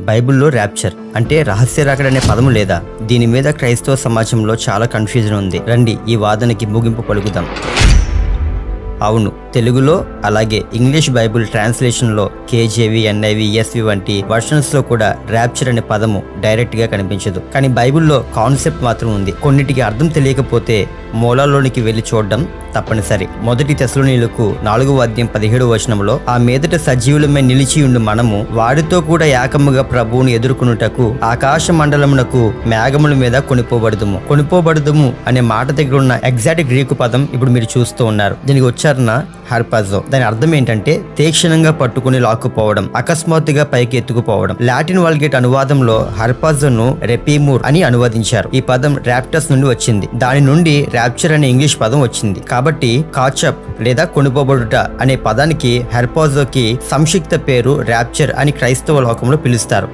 బైబిల్లో ర్యాప్చర్ అంటే రహస్య రాకడనే పదము లేదా? దీని మీద క్రైస్తవ సమాజంలో చాలా కన్ఫ్యూజన్ ఉంది. రండి ఈ వాదనకి ముగింపు పలుకుదాం. అవును తెలుగులో అలాగే ఇంగ్లీష్ బైబిల్ ట్రాన్స్లేషన్లో కేజేవి ఎన్ఐవి ఎస్వి వంటి వర్షన్స్లో కూడా ర్యాప్చర్ అనే పదము డైరెక్ట్గా కనిపించదు. కానీ బైబిల్లో కాన్సెప్ట్ మాత్రం ఉంది. కొన్నిటికి అర్థం తెలియకపోతే మూలాల్లోనికి వెళ్ళి చూడడం తప్పనిసరి. మొదటి తెసలోనీలకు నాలుగు అధ్యాయం పదిహేడు వచనంలో ఆ మీదట సజీవులమే నిలిచి ఉండు మనము వాడితో కూడా ఏకముగా ప్రభువును ఎదుర్కొనుటకు ఆకాశ మండలమునకు మేఘముల మీద కొనిపోబడదుము. కొనిపోబడదుము అనే మాట దగ్గర ఉన్న ఎగ్జాక్ట్ గ్రీకు పదం ఇప్పుడు మీరు చూస్తూ ఉన్నారు. దీనికి ఉచ్చారణ హర్పాజో. దాని అర్థం ఏంటంటే తీక్షణంగా పట్టుకుని లాక్కుపోవడం అకస్మాత్తుగా పైకి ఎత్తుకుపోవడం. లాటిన్ వాల్గేట్ అనువాదంలో హర్పాజోను రెపీమూర్ అని అనువదించారు. ఈ పదం ర్యాప్టస్ నుండి వచ్చింది. దాని నుండి ర్యాప్చర్ అనే ఇంగ్లీష్ పదం వచ్చింది. కాబట్టి కాచప్ లేదా కొనుపోబడుట అనే పదానికి హెర్పాజోకి సంక్షిప్త పేరు ర్యాప్చర్ అని క్రైస్తవ లోకంలో పిలుస్తారు.